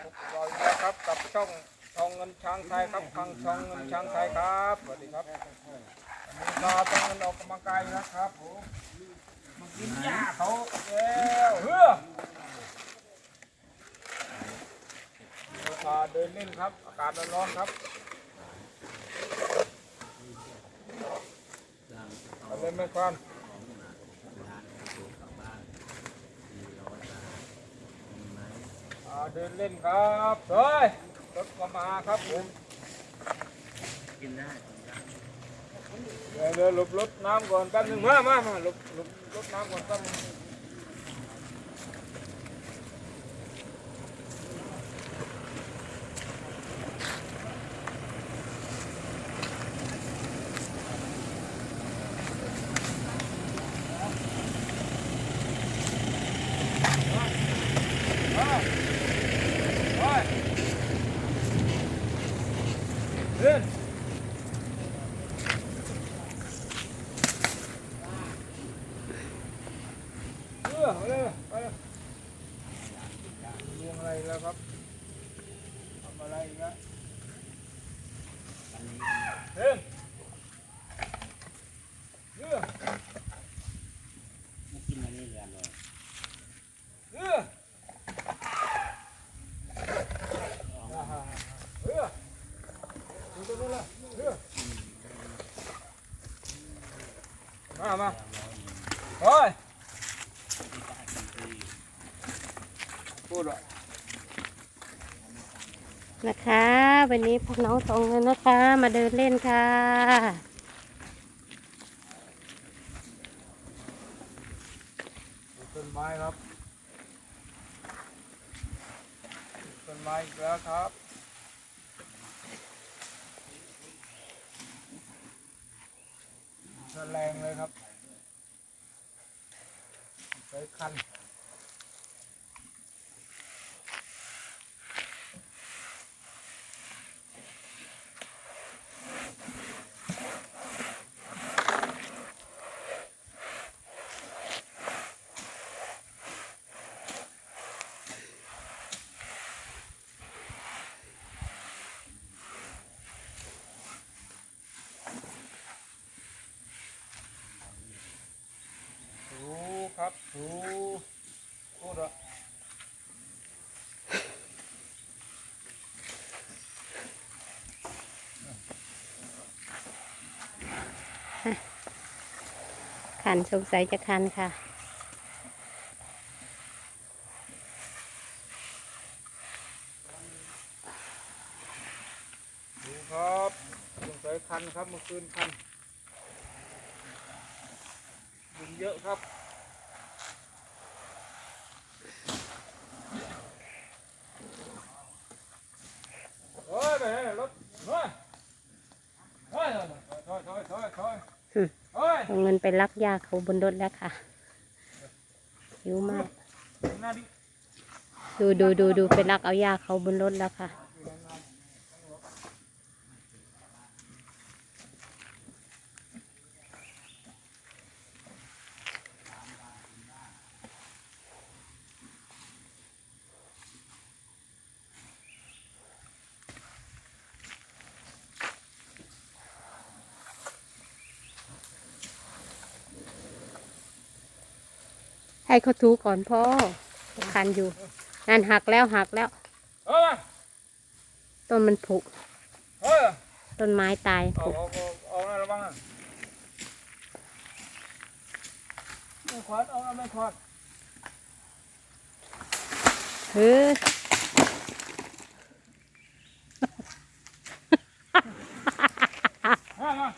เราอีกแล้วครับกับช่องทองเงินช้างไทยครับทางช่องเงินช้างไทยครับสวัสดีครับวันนี้เราต้องเงินออกกำลังกายนะครับผมมากินหญ้าเขาแล้วเฮ้อเราพาเดินเล่นครับ อากาศร้อนๆครับเล่นไม่ควันอ่า เดินเล่นครับเฮ้ยรถก็มาครับผมกินได้เดี๋ยวหลบรถน้ำก่อนแป๊บนึงมามามาหลบหลบรถน้ำก่อนแป๊บนึงมาไปเดิน เออไป เลยไปเลวงอะไรแล้วครับทำอะไรอีกแล้วเฮ้ยเออไม่กินอันนี้เลยอร่อยเอออ่าฮะเออดูตรงนู้นละเออมามาโอ้ยพูดอะ นะคะ วันนี้พวกน้องสองเงินนะคะ มาเดินเล่นค่ะ ต้นไม้ครับ ต้นไม้อีกแล้วครับ แรงเลยครับใช้คัน ถู ครับถูพูดอะคันสงสัยจะคันค่ะถูครับสงสัยคันครับเมื่อคืนคันยุงเยอะครับเฮ้ยไปไหนรถเฮ้ยเฮ้ยถอยถอยถอยถอย อืม เฮ้ยเอาเงินไปลักยาเขาบนรถแล้วค่ะหิวมากหน้าดิดูดูดูดูไปลักเอายาเขาบนรถแล้วค่ะ ให้เขาถูก่อนพ่อคันอยู่นั่นหักแล้วหักแล้วเฮ้ยต้นมันผุเฮ้ยต้นไม้ตายเอาผุเอาเอาเอาหน้าระวังอะไม่ขวาดเอาเอาไม่ขวาดเฮ้ยมามา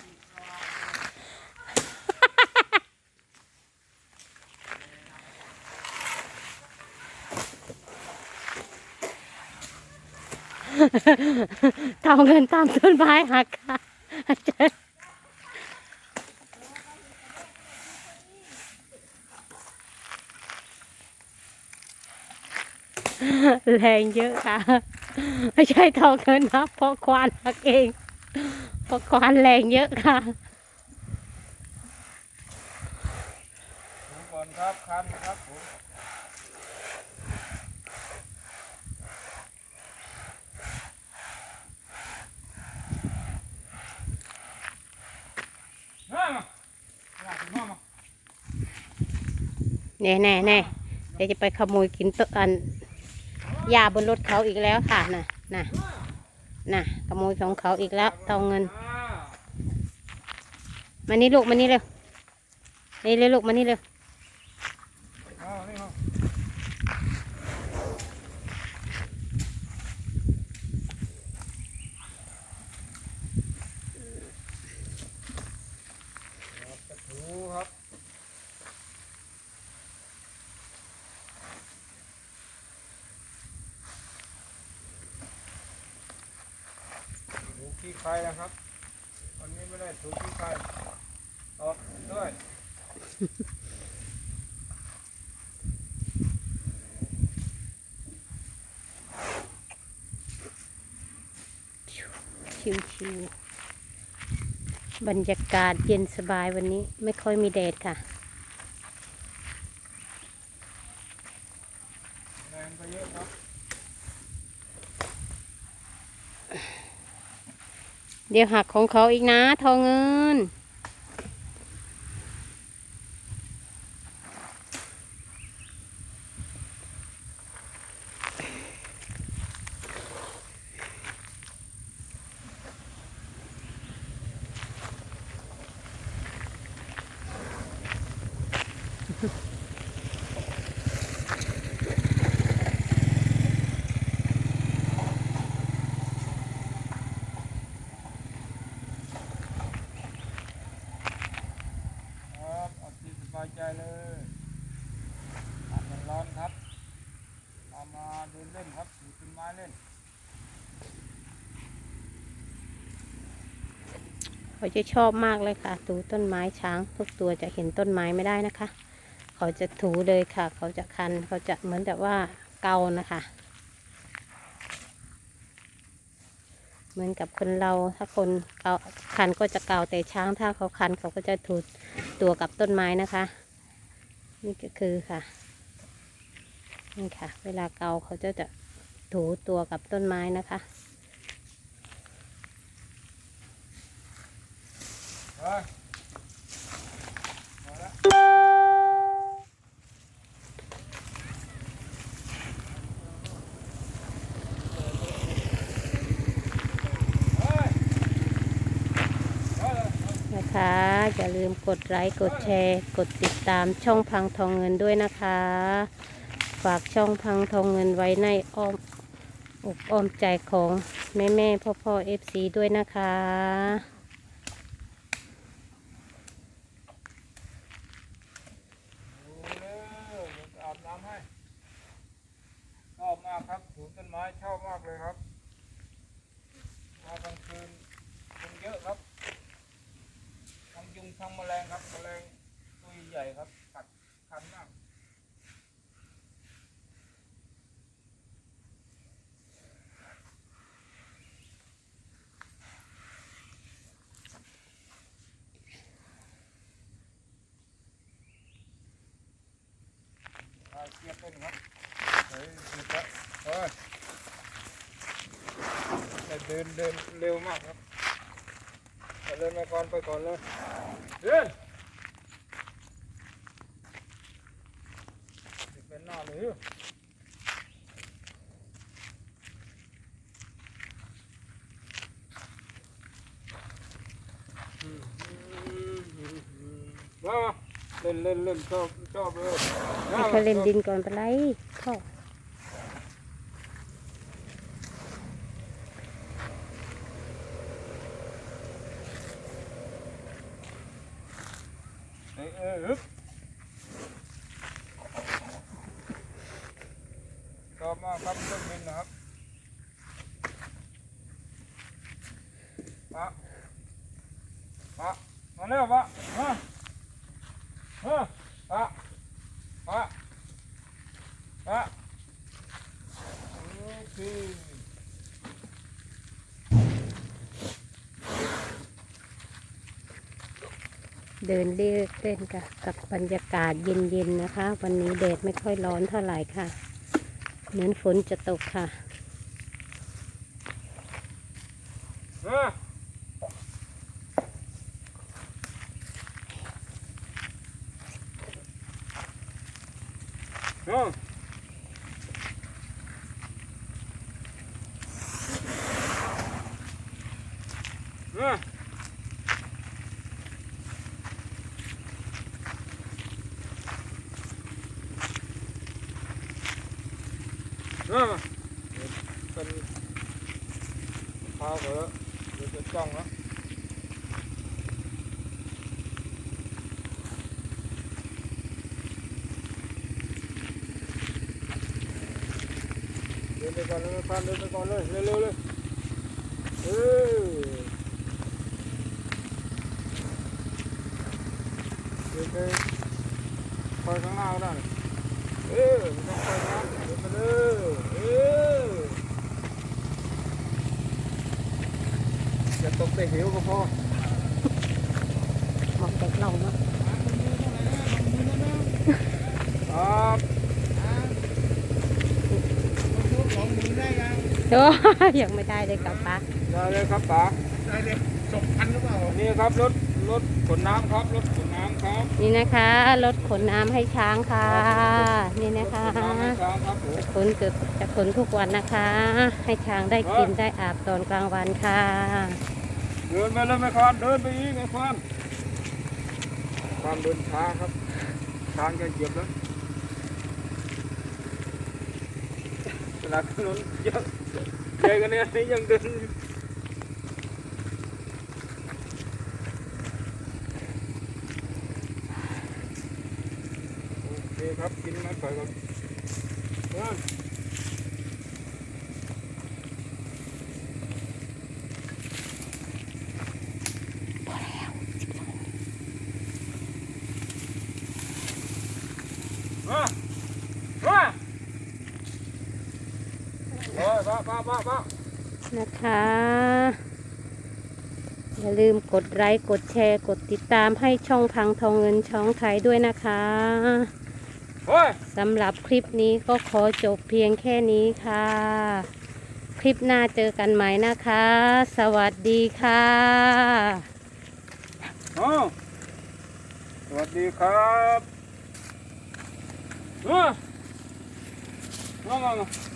เท่าเงินตามต้นไม้หักค่ะแรงเยอะค่ะ ไม่ใช่ท่าเงินนะเพราะควานหักเองเพราะควานแรงเยอะค่ะดูก่อนครับคันครับผ แน่แน่แน่เดี๋ยวจะไปขโมยกินต้อันยาบนรถเขาอีกแล้วค่ะน่ะน่ะน่ะขโมยของเขาอีกแล้วเตาเงิน มานี่ลูกมานี่เร็วนี่เลยลูกมานี่เร็ว ถูขี้ใครนะครับ วันนี้ไม่ได้ถูขี้ใครออกด้วยชิวชิวบรรยากาศเย็นสบายวันนี้ไม่ค่อยมีแดดค่ะ เดี๋ยวหักของเขาอีกนะทองเงิน ครับเอาที่สบายใจเลยอากาศร้อนครับเอามาเดินเล่นครับถือต้นไม้เล่น เขาจะชอบมากเลยค่ะถูต้นไม้ช้างทุกตัวจะเห็นต้นไม้ไม่ได้นะคะ เขาจะถูเลยค่ะ เขาจะคันเขาจะเหมือนแบบว่าเกานะคะ เหมือนกับคนเราถ้าคนเกาคันก็จะเกาแต่ช้างถ้าเขาคันเขาก็จะถูตัวกับต้นไม้นะคะ นี่ก็คือค่ะนี่ค่ะ เวลาเกาเขาจะจะถูตัวกับต้นไม้นะคะ เฮ้ยมาแล้วเฮ้ยเฮ้ย นะคะอย่าลืมกดไลค์กดแชร์ กดติดตามช่องพังทองเงินด้วยนะคะ ฝากช่องพังทองเงินไว้ในอ้อมอกอ้อมใจของแม่แม่พ่อพ่อเอฟซีด้วยนะคะ ดูเร็วเดี๋ยวจะอาบน้ำให้ชอบมากครับถูต้น ไม้ชอบมากเลยครับ มากลางคืนยุงเยอะครับทั้งยุงทั้งแมลงครับแมลงตัวใหญ่ครับกัดคันมาก เอาเกียบเป็นครับเฮ้ยหยุดละเฮ้ยแต่ เดินเดินเร็วมากครับเอาเดินมาก่อนไปก่อนเลยเดินเดี๋ยวเป็นหน้าเลยมาเล่นเล่นเล่นชอบชอบเลยให้เขาเล่นดินก่อนไปนไรพ่อเอ้ยเอ้ยฮึบ ชอบมากครับเครื่องบินนะครับปะปะมาเร็วปะมาเฮ้อปะปะปะโอเค เดินเล่นเล่นกับกับบรรยากาศเย็นๆนะคะ วันนี้แดดไม่ค่อยร้อนเท่าไหร่ค่ะ เหมือนฝนจะตกค่ะเฮ้อเเอาเป็นพาเหรอเดี๋ยวจะจ้องแล้วเดินไปก่อนเลยพันเดินไปก่อนเลยเร็วๆเลยเออเดินไปคอยข้างหน้าก็ได้เออไม่ต้องคอยนะเดินไปเลยเอออย่าตกแต่เหวก็พอมองแต่เราเนาะครับโอ้ยังไม่ได้เลยกับป้าได้เลยครับป๋าได้เลยสองพันหรือเปล่านี่ครับรถรถขนน้ำครับรถขน น้ำครับนี่นะคะ รถขนน้ำให้ช้างค่ะ นี่นะคะรถขนน้ำให้ช้างครับผมขนเกือบจะขนทุกวันนะคะ ให้ช้างได้กินได้อาบตอนกลางวันค่ะ เดินไปเลยแม่ควานเดินไปอีกแม่ควานความเดินช้าครับ ช้างจะเหยียบแล้วเวลาถนนเยอะใหญ่กันเนี่ยนี่ยังเดินอยู่โอเคครับกิน ไม้ไผ่ก่อนเดินมามาโอ้ยบ้าบ้าบ้าบ้านะคะ อย่าลืมกดไลค์ กดแชร์ กดติดตามให้ช่องพังทองเงินช่องไทยด้วยนะคะ สำหรับคลิปนี้ก็ขอจบเพียงแค่นี้ค่ะ คลิปหน้าเจอกันใหม่นะคะ สวัสดีค่ะอ้าวสวัสดีครับมามามามา